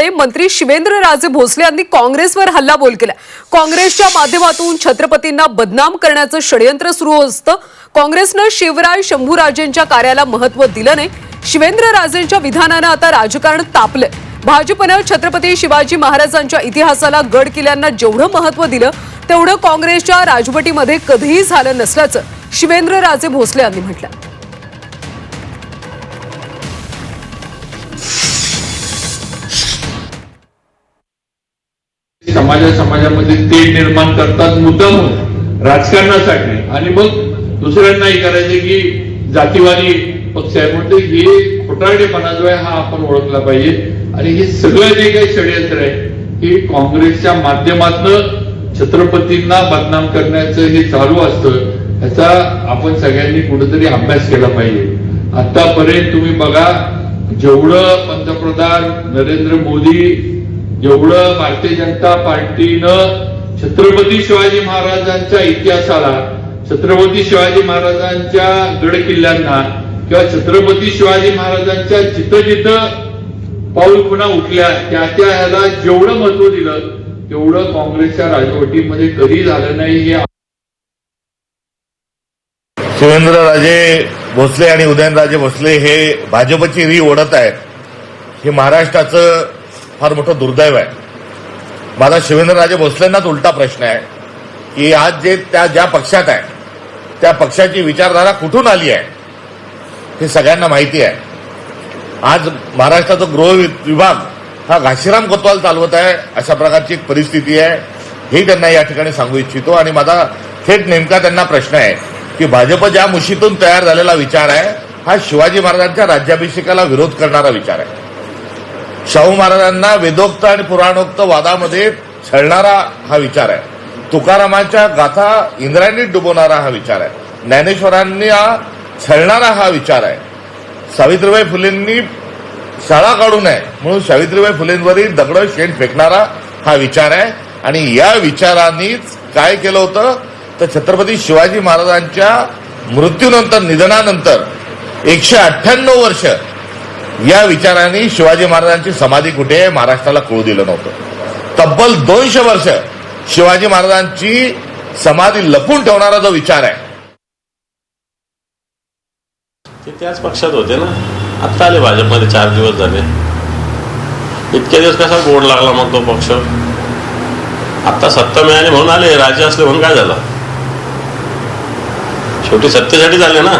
मंत्री शिवेंद्र राजे भोसले यांनी काँग्रेसवर हल्लाबोल केला. काँग्रेसच्या माध्यमातून छत्रपतींना बदनाम करण्याचं षडयंत्र सुरू असतं. काँग्रेसनं शिवराय शंभूराजेंच्या कार्याला महत्त्व दिलं नाही. शिवेंद्र राजेंच्या विधानानं आता राजकारण तापलंय. भाजपनं छत्रपती शिवाजी महाराजांच्या इतिहासाला गड किल्ल्यांना जेवढं महत्त्व दिलं तेवढं काँग्रेसच्या राजवटीमध्ये कधीही झालं नसल्याचं शिवेंद्र राजे भोसले यांनी म्हटलं. समाजा समाजामध्ये ते निर्माण करतात मुद्दाम राजकारणासाठी. आणि मग दुसऱ्यांनाही करायचे की जातीवादी पक्ष आहे. म्हणते हे खोटारडेपणा जो आहे हा आपण ओळखला पाहिजे. आणि हे सगळं जे काही षडयंत्र आहे हे काँग्रेसच्या माध्यमातनं छत्रपतींना बदनाम करण्याचं हे चालू असतं ह्याचा आपण सगळ्यांनी कुठेतरी अभ्यास केला पाहिजे. आतापर्यंत तुम्ही बघा जेवढं पंतप्रधान नरेंद्र मोदी जेवढं भारतीय जनता पार्टीनं छत्रपती शिवाजी महाराजांच्या इतिहासाला छत्रपती शिवाजी महाराजांच्या गड किल्ल्यांना किंवा छत्रपती शिवाजी महाराजांच्या जिथं जिथं पाऊल पुन्हा उठल्या त्या त्या ह्याला जेवढं महत्त्व दिलं तेवढं काँग्रेसच्या राजवटीमध्ये कधी झालं नाही हे शिवेंद्रराजे भोसले आणि उदयनराजे भोसले हे भाजपची री ओढत आहेत. हे महाराष्ट्राचं फार मोठं दुर्दैव आहे. माझा शिवेंद्रराजे भोसलेंनाच उलटा प्रश्न आहे की आज जे त्या ज्या पक्षात आहे त्या पक्षाची विचारधारा कुठून आली आहे हे सगळ्यांना माहिती आहे. आज महाराष्ट्राचा गृह विभाग हा घाशीराम कोतवाल चालवत आहे अशा प्रकारची एक परिस्थिती आहे. हे त्यांना या ठिकाणी सांगू इच्छितो आणि माझा थेट नेमका त्यांना प्रश्न आहे की भाजप ज्या मुशीतून तयार झालेला विचार आहे हा शिवाजी महाराजांच्या राज्याभिषेकाला विरोध करणारा विचार आहे. शाहू महाराजांना वेदोक्त आणि पुराणोक्त वादामध्ये छळणारा हा विचार आहे. तुकारामांच्या गाथा इंद्रायणीत डुबवणारा हा विचार आहे. ज्ञानेश्वरांनी छळणारा हा विचार आहे. सावित्रीबाई फुलेंनी शाळा काढू नये म्हणून सावित्रीबाई फुलेंवरील दगड शेण फेकणारा हा विचार आहे. आणि या विचारांनीच काय केलं होतं? तर छत्रपती शिवाजी महाराजांच्या मृत्यूनंतर निधनानंतर एकशे अठ्ठ्याण्णव वर्ष या विचाराने शिवाजी महाराजांची समाधी कुठे महाराष्ट्राला कळू दिलं नव्हतं. तब्बल दोनशे वर्ष शिवाजी महाराजांची समाधी लपून ठेवणारा जो विचार आहे. ते त्याच पक्षात होते ना. आत्ता आले भाजपमध्ये चार दिवस झाले. इतके दिवस कसा गोड लागला मग तो पक्ष? आत्ता सत्ता मिळाली म्हणून आले राजे असले म्हणून काय झालं? शेवटी सत्तेसाठी झाले ना.